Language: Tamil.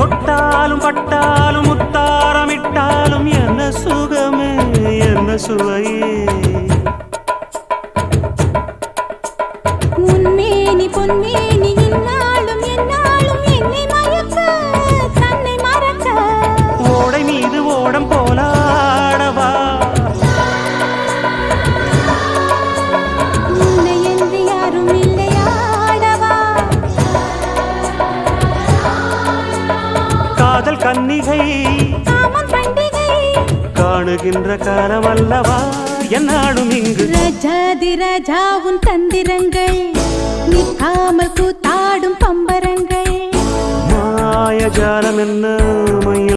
தொட்டாலும் பட்டாலும் முத்தாரமிட்டாலும் என்ன சுகமே என்ன சுவையே. உன்மேனி பொன்னே பண்டிகை. காணுகின்ற காலம் அல்லவா என்னாடும் இங்கு ரஜாதி ராஜாவும் தந்திரங்கள் நிற்காமல் கூத்தாடும் பம்பரங்கள். மாயஜாலம் என்ன? மைய